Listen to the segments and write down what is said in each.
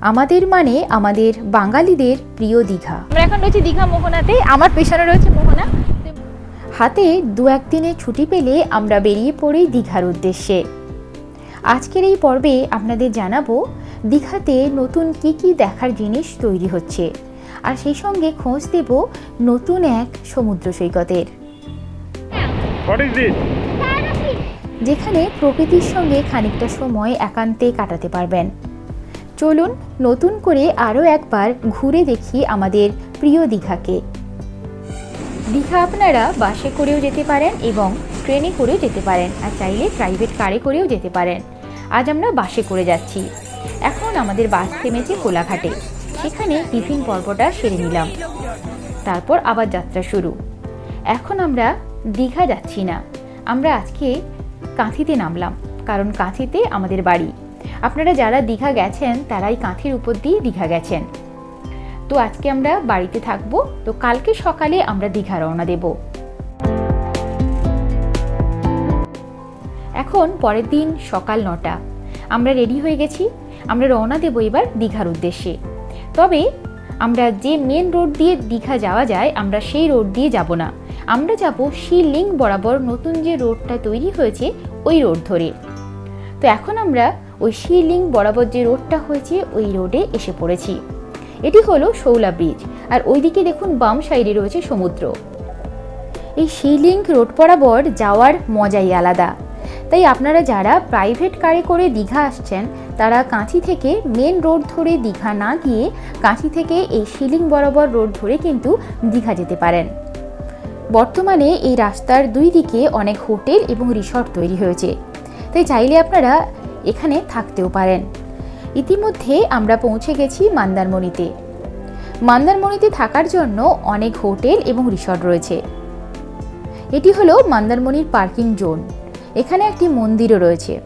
আমাদের মানে আমাদের বাঙালিদের প্রিয় দীঘা। আমরা এখন রয়েছে দীঘা মোহনাতে আমার পেছনে রয়েছে মোহনা। হাতে দু একদিনের ছুটি পেলে আমরা বেরিয়ে পড়ি দীঘার উদ্দেশ্যে। আজকের এই পর্বে আপনাদের জানাব দীঘাতে নতুন কি কি দেখার জিনিস তৈরি হচ্ছে আর সেই সঙ্গে খোঁজ দেব নতুন এক সমুদ্র সৈকতের। যেখানে প্রকৃতির সঙ্গে খানিকটা সময় একান্তে কাটাতে পারবেন। চলুন নতুন করে আরও একবার ঘুরে দেখি আমাদের প্রিয় দীঘাকে। দীঘা আপনারা বাসে করেও যেতে পারেন এবং ট্রেনে করেও যেতে পারেন আর চাইলে প্রাইভেট কারে করেও যেতে পারেন। আজ আমরা বাসে করে যাচ্ছি। এখন আমাদের বাস থেমেছে কোলাঘাটে। সেখানে টিফিন পর্বটা সেরে নিলাম। তারপর আবার যাত্রা শুরু। এখন আমরা দীঘা যাচ্ছি না। আমরা আজকে কাঁথিতে নামলাম, কারণ কাঁথিতে আমাদের বাড়ি। আপনারা যারা দীঘা গেছেন, তারাই কাঁথির উপর দিয়ে দীঘা গেছেন। তো আজকে আমরা বাড়িতে থাকব, তো কালকে সকালে আমরা দীঘা রওনা দেব। এখন পরের দিন সকাল নটা। আমরা রেডি হয়ে গেছি, আমরা রওনা দেব এবার দীঘার উদ্দেশ্যে। তবে আমরা যে মেন রোড দিয়ে দীঘা যাওয়া যায়, আমরা সেই রোড দিয়ে যাব না। আমরা যাব শিলিং বরাবর নতুন যে রোডটা তৈরি হয়েছে, ওই রোড ধরে। তো এখন আমরা ওই শিলিং বরাবর যে রোডটা হয়েছে, ওই রোডে এসে পড়েছি। এটি হলো শৌলা ব্রিজ, আর ওইদিকে দেখুন বাম সাইডে রয়েছে সমুদ্র। এই শিলিং রোড বরাবর যাওয়ার মজাই আলাদা। তাই আপনারা যারা প্রাইভেট কারে করে দীঘা আসছেন, তারা কাঁচি থেকে মেন রোড ধরে দীঘা না গিয়ে কাঁচি থেকে এই শিলিং বরাবর রোড ধরে কিন্তু দীঘা যেতে পারেন। বর্তমানে এই রাস্তার দুই দিকে অনেক হোটেল এবং রিসর্ট তৈরি হয়েছে। তাই চাইলে আপনারা এখানে থাকতেও পারেন। ইতিমধ্যে আমরা পৌঁছে গেছি মন্দারমণিতে। মন্দারমণিতে থাকার জন্য অনেক হোটেল এবং রিসর্ট রয়েছে। এটি হলো মন্দারমণির পার্কিং জোন। এখানে একটি মন্দিরও রয়েছে।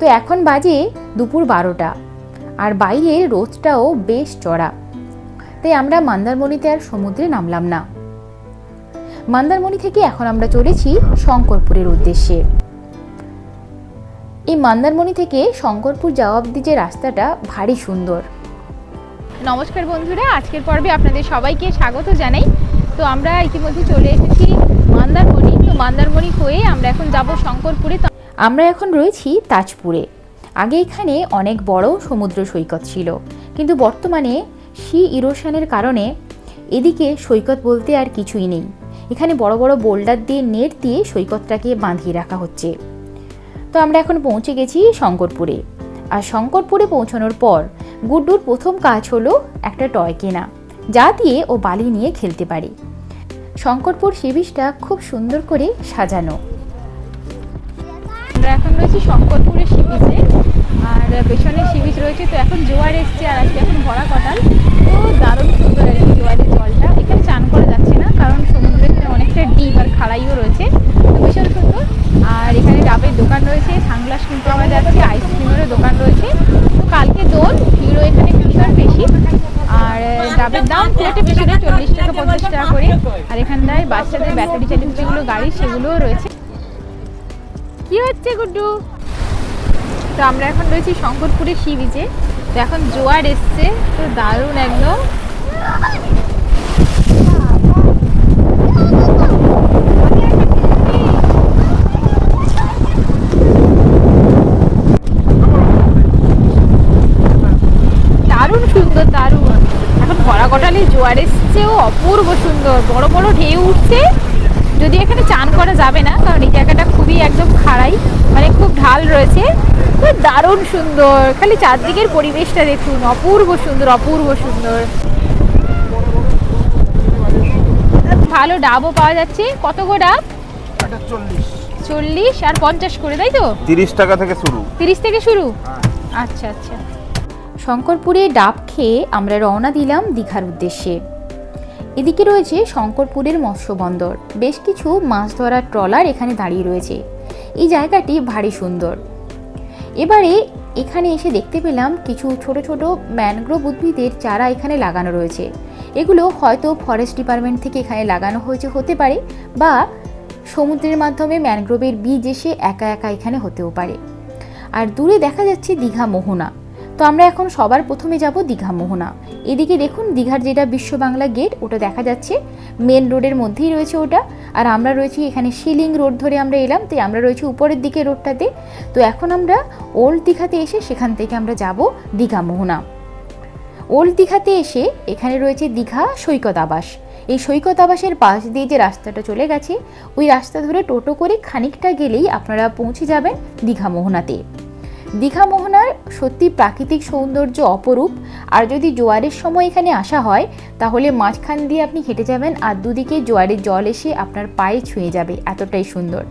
তো এখন বাজে দুপুর বারোটা আর বাইরে রোদটাও বেশ চড়া। তাই আমরা মন্দারমণিতে আর সমুদ্রে নামলাম না। মন্দারমণি থেকে এখন আমরা চলেছি শঙ্করপুরের উদ্দেশ্যে। এই মন্দারমণি থেকে শঙ্করপুর যাওয়া অব্দি যে রাস্তাটা ভারী সুন্দর। নমস্কার বন্ধুরা আজকের পর্বে আপনাদের সবাইকে স্বাগত জানাই। তো আমরা ইতিমধ্যে চলে এসেছি মন্দারমণি। তো মন্দারমণি হয়ে আমরা এখন যাব শঙ্করপুরে। আমরা এখন রয়েছি তাজপুরে। আগে এখানে অনেক বড় সমুদ্র সৈকত ছিল। কিন্তু বর্তমানে সি ইরোশনের কারণে এদিকে সৈকত বলতে আর কিছুই নেই। এখানে বড় বড় বোল্ডার দিয়ে নেট দিয়ে সৈকতটাকে বাঁধিয়ে রাখা হচ্ছে। তো আমরা এখন পৌঁছে গেছি শঙ্করপুরে। আর শঙ্করপুরে পৌঁছানোর পর গুড্ডুর প্রথম কাজ হলো একটা টয় কেনা, যা দিয়ে ও বালি নিয়ে খেলতে পারে। শঙ্করপুর সি বিচটা খুব সুন্দর করে সাজানো। আমরা এখন রয়েছি শঙ্করপুরের সি বিচে আর পেছনে সি বিচ রয়েছে, তো এখন জোয়ার এসছে আর আজকে এখন ভরা কটাল। তো দারুণ সুন্দর জোয়ারের জলটা। এখানে চান করা যাচ্ছে না, কারণ সমুদ্রের অনেকটা ডিপ আর খাড়াইও রয়েছে তো ভীষণ সুন্দর আর এখানে ডাবের দোকান রয়েছে সানগ্লাস কিনতে পাওয়া যাচ্ছে আইসক্রিমেরও দোকান রয়েছে তো কালকে দোল ভিড়ও এখানে ভীষণ বেশি আর ডাবের দাম প্লেটে পিছনে চল্লিশ টাকা, পঞ্চাশ টাকা করে। আর এখানটায় বাচ্চাদের ব্যাটারি চালিত যেগুলো গাড়ি, সেগুলোও রয়েছে। কি হচ্ছে গুড্ডু? তো আমরা এখন রয়েছি শঙ্করপুরে সি বিচে। তো এখন জোয়ার এসছে, তো দারুণ একদম দারুণ সুন্দর দারুণ কটালে জোয়ার এসছেও অপূর্ব সুন্দর। বড় বড় ঢেউ উঠছে। যদি এখানে চান করা যাবে না কারণ এই জায়গাটা খুবই একদম খাড়াই মানে খুব ঢাল রয়েছে। তো দারুণ সুন্দর। খালি চারদিকের পরিবেশটা দেখুন অপূর্ব সুন্দর অপূর্ব সুন্দর। ভালো ডাবও পাওয়া যাচ্ছে। কত গো ডাব? চল্লিশ চল্লিশ আর পঞ্চাশ করে তাই তো? তিরিশ টাকা থেকে শুরু। তিরিশ থেকে শুরু? আচ্ছা আচ্ছা। শঙ্করপুরে ডাব খেয়ে আমরা রওনা দিলাম দীঘার উদ্দেশ্যে। এদিকে রয়েছে শঙ্করপুরের মৎস্য বন্দর। বেশ কিছু মাছ ধরার ট্রলার এখানে দাঁড়িয়ে রয়েছে। এই জায়গাটি ভারী সুন্দর। এবারে এখানে এসে দেখতে পেলাম কিছু ছোট ছোট ম্যানগ্রোভ উদ্ভিদের চারা এখানে লাগানো রয়েছে। এগুলো হয়তো ফরেস্ট ডিপার্টমেন্ট থেকে এখানে লাগানো হয়েছে, হতে পারে বা সমুদ্রের মাধ্যমে ম্যানগ্রোভের বীজ এসে একা একা এখানে হতেও পারে। আর দূরে দেখা যাচ্ছে দীঘা মোহনা। তো আমরা এখন সবার প্রথমে যাব দীঘা মোহনা। এদিকে দেখুন, দীঘার যেটা বিশ্ব বাংলা গেট, ওটা দেখা যাচ্ছে। মেন রোডের মধ্যেই রয়েছে ওটা। আর আমরা রয়েছি এখানে শিলিং রোড ধরে আমরা এলাম, তাই আমরা রয়েছি উপরের দিকে রোডটাতে। তো এখন আমরা ওল্ড দীঘাতে এসে সেখান থেকে আমরা যাব দীঘা মোহনা। ওল্ড দীঘাতে এসে এখানে রয়েছে দীঘা সৈকত আবাস। এই সৈকত আবাসের পাশ দিয়ে যে রাস্তাটা চলে গেছে, ওই রাস্তা ধরে টোটো করে খানিকটা গেলেই আপনারা পৌঁছে যাবেন দীঘা মোহনাতে। দীঘা মোহনার সত্যি প্রাকৃতিক সৌন্দর্য অপরূপ। আর যদি জোয়ারের সময় এখানে আসা হয়, তাহলে মাঝখান দিয়ে আপনি হেঁটে যাবেন আর দুদিকে জোয়ারের জল এসে আপনার পায়ে ছুঁয়ে যাবে। এতটাই সুন্দর।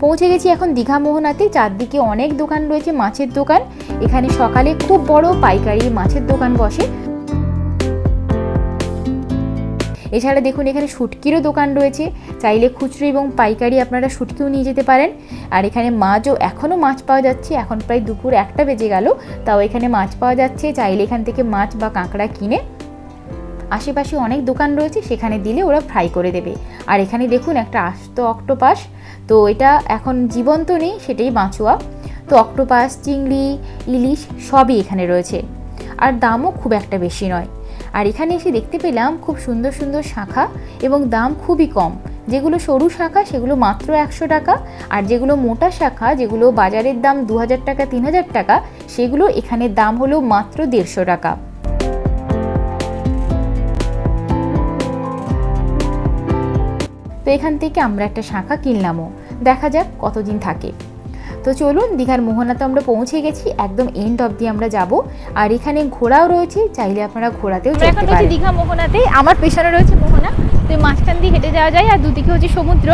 পৌঁছে গেছি এখন দীঘা মোহনাতে। চারদিকে অনেক দোকান রয়েছে, মাছের দোকান। এখানে সকালে খুব বড় পাইকারি মাছের দোকান বসে। এছাড়া দেখুন, এখানে শুটকিরও দোকান রয়েছে। চাইলে খুচরো এবং পাইকারি আপনারা শুটকিও নিয়ে যেতে পারেন। আর এখানে মাছও এখনও মাছ পাওয়া যাচ্ছে, এখন প্রায় দুপুর একটা বেজে গেল, তাও এখানে মাছ পাওয়া যাচ্ছে। চাইলে এখান থেকে মাছ বা কাঁকড়া কিনে আশেপাশে অনেক দোকান রয়েছে, সেখানে দিলে ওরা ফ্রাই করে দেবে। আর এখানে দেখুন, একটা আস্ত অক্টোপাস। তো এটা এখন জীবন্ত নেই, সেটাই বাঁচুয়া। তো অক্টোপাস, চিংড়ি, ইলিশ সবই এখানে রয়েছে। আর দামও খুব একটা বেশি নয়। আর এখানে এসে দেখতে পেলাম খুব সুন্দর সুন্দর শাখা এবং দাম খুবই কম। যেগুলো সরু শাখা, সেগুলো মাত্র একশো টাকা আর যেগুলো মোটা শাখা, যেগুলো বাজারের দাম দু হাজার টাকা, তিন হাজার টাকা, সেগুলো এখানে দাম হলো মাত্র দেড়শো টাকা। তো এখান থেকে আমরা একটা শাখা কিনলামও। দেখা যাক কতদিন থাকে। তো চলুন দীঘার মোহনা তো আমরা পৌঁছে গেছি একদম এন্ড অবধি আমরা যাব। আর এখানে ঘোড়াও রয়েছে চাইলে আপনারা ঘোড়াতেও এখন রয়েছে দীঘা মোহনাতে আমার পেছনে রয়েছে মোহনা তো মাঝখান দিয়ে হেঁটে যাওয়া যায় আর দুদিকে হচ্ছে সমুদ্র।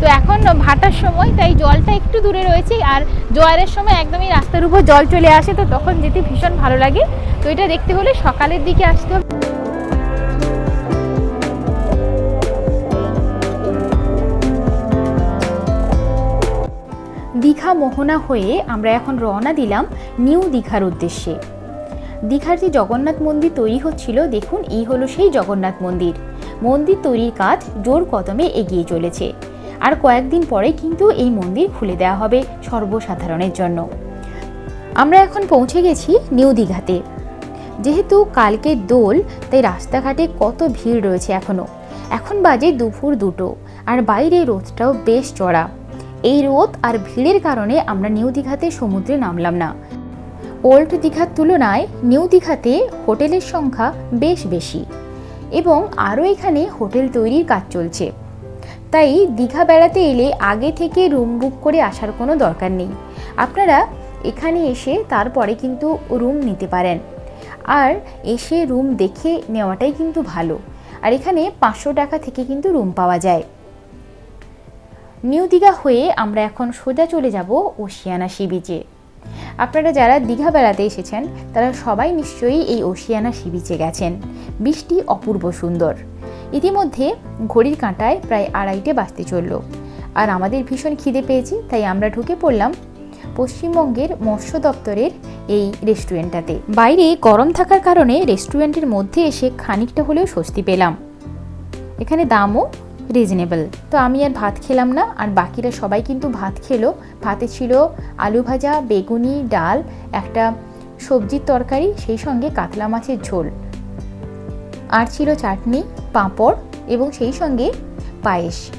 তো এখন ভাটার সময় তাই জলটা একটু দূরে রয়েছে আর জোয়ারের সময় একদমই রাস্তার উপর জল চলে আসে তো তখন যেতে ভীষণ ভালো লাগে। তো এটা দেখতে হলে সকালের দিকে আসতে হবে। দীঘা মোহনা হয়ে আমরা এখন রওনা দিলাম নিউ দীঘার উদ্দেশ্যে। দীঘার যে জগন্নাথ মন্দির তৈরি হচ্ছিল, দেখুন, এই হলো সেই জগন্নাথ মন্দির। মন্দির তৈরির কাজ জোর কদমে এগিয়ে চলেছে। আর কয়েকদিন পরে কিন্তু এই মন্দির খুলে দেওয়া হবে সর্বসাধারণের জন্য। আমরা এখন পৌঁছে গেছি নিউ দীঘাতে। যেহেতু কালকে দোল, তাই রাস্তাঘাটে কত ভিড় রয়েছে এখনও এখন বাজে দুপুর দুটো, আর বাইরে রোদটাও বেশ চড়া। এই রোদ আর ভিড়ের কারণে আমরা নিউ দীঘাতে সমুদ্রে নামলাম না। ওল্ড দীঘার তুলনায় নিউ দীঘাতে হোটেলের সংখ্যা বেশ বেশি এবং আরও এখানে হোটেল তৈরির কাজ চলছে। তাই দীঘা বেড়াতে এলে আগে থেকে রুম বুক করে আসার কোনো দরকার নেই। আপনারা এখানে এসে তারপরে কিন্তু রুম নিতে পারেন। আর এসে রুম দেখে নেওয়াটাই কিন্তু ভালো। আর এখানে পাঁচশো টাকা থেকে কিন্তু রুম পাওয়া যায়। নিউ দীঘা হয়ে আমরা এখন সোজা চলে যাব ওশিয়ানা সি বিচে। আপনারা যারা দীঘা বেড়াতে এসেছেন, তারা সবাই নিশ্চয়ই এই ওশিয়ানা সি বিচে গেছেন। বৃষ্টি অপূর্ব সুন্দর। ইতিমধ্যে ঘড়ির কাঁটায় প্রায় আড়াইটে বাজতে চলল। আর আমাদের ভীষণ খিদে পেয়েছি, তাই আমরা ঢুকে পড়লাম পশ্চিমবঙ্গের মৎস্য দপ্তরের এই রেস্টুরেন্টটাতে। বাইরে গরম থাকার কারণে রেস্টুরেন্টের মধ্যে এসে খানিকটা হলেও স্বস্তি পেলাম। এখানে দামও রিজনেবল তো আমি আর ভাত খেলাম না, আর বাকিরা সবাই কিন্তু ভাত খেলো। ভাতে ছিল আলু ভাজা, বেগুনি, ডাল, একটা সবজির তরকারি, সেই সঙ্গে কাতলা মাছের ঝোল। আর ছিল চাটনি, পাঁপড় এবং সেই সঙ্গে পায়েস।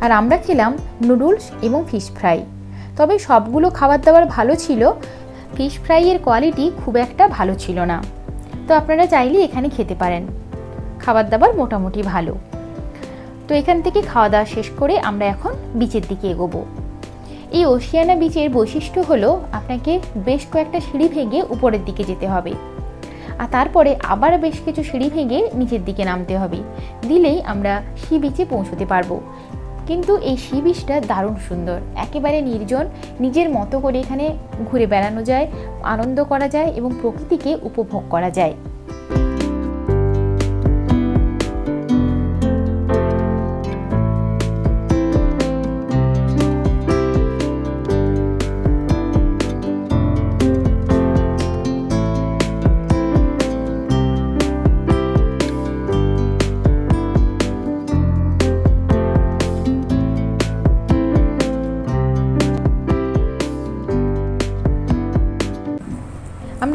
আর আমরা খেলাম নুডলস এবং ফিশ ফ্রাই। তবে সবগুলো খাবার দাবার ভালো ছিল। ফিশ ফ্রাইয়ের কোয়ালিটি খুব একটা ভালো ছিল না। তো আপনারা চাইলে এখানে খেতে পারেন। খাবার দাবার মোটামুটি ভালো। তো এখান থেকে খাওয়া দাওয়া শেষ করে আমরা এখন বিচের দিকে এগোবো। এই ওশিয়ানা বিচের বৈশিষ্ট্য হলো আপনাকে বেশ কয়েকটা সিঁড়ি ভেঙে উপরের দিকে যেতে হবে। আর তারপরে আবার বেশ কিছু সিঁড়ি ভেঙে নিচের দিকে নামতে হবে। দিলেই আমরা সি বিচে পৌঁছতে পারব। কিন্তু এই সি বিচটা দারুণ সুন্দর। একেবারে নির্জন, নিজের মতো করে এখানে ঘুরে বেড়ানো যায়, আনন্দ করা যায় এবং প্রকৃতিকে উপভোগ করা যায়।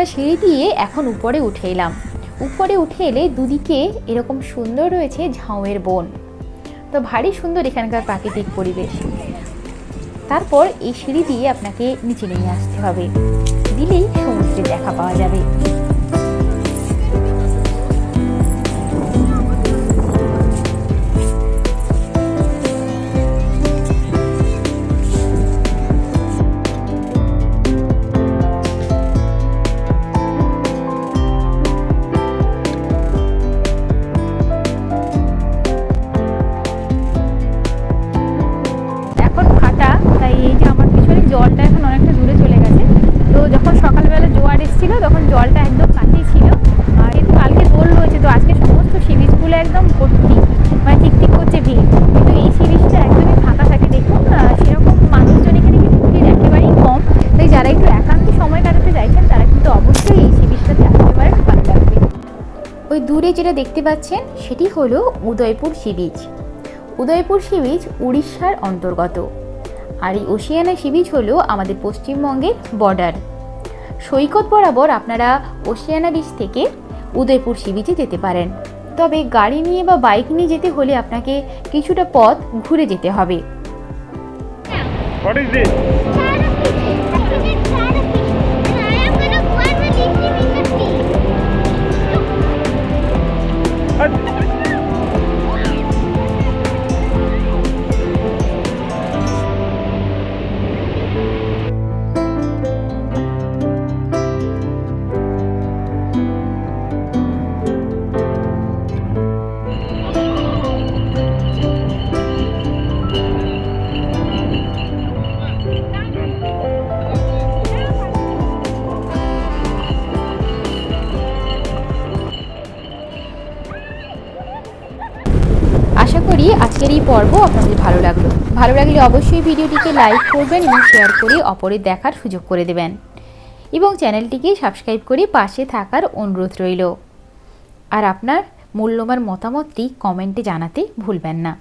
সিঁড়ি দিয়ে এখন উপরে উঠে এলাম। উপরে উঠে এলে দুদিকে এরকম সুন্দর রয়েছে ঝাউয়ের বন। তো ভারী সুন্দর এখানকার প্রাকৃতিক পরিবেশ। তারপর এই সিঁড়ি দিয়ে আপনাকে নিচে নিয়ে আসতে হবে। দিলেই সমুদ্রে দেখা পাওয়া যাবে। দূরে যেটা দেখতে পাচ্ছেন সেটি হলো Udaypur sea beach. Udaypur sea beach উড়িষ্যার অন্তর্গত। আর এই ওশিয়ানা সি বিচ হলো আমাদের পশ্চিমবঙ্গের বর্ডার। সৈকত বরাবর আপনারা ওশিয়ানা বিচ থেকে উদয়পুর সি বিচে যেতে পারেন। তবে গাড়ি নিয়ে বা বাইক নিয়ে যেতে হলে আপনাকে কিছুটা পথ ঘুরে যেতে হবে। What is this? পর্ব আপনাদের ভালো লাগল। ভালো লাগলে অবশ্যই ভিডিওটিকে লাইক করবেন এবং শেয়ার করে অপরের দেখার সুযোগ করে দেবেন। এবং চ্যানেলটিকে সাবস্ক্রাইব করে পাশে থাকার অনুরোধ রইল। আর আপনার মূল্যবান মতামতটি কমেন্টে জানাতে ভুলবেন না।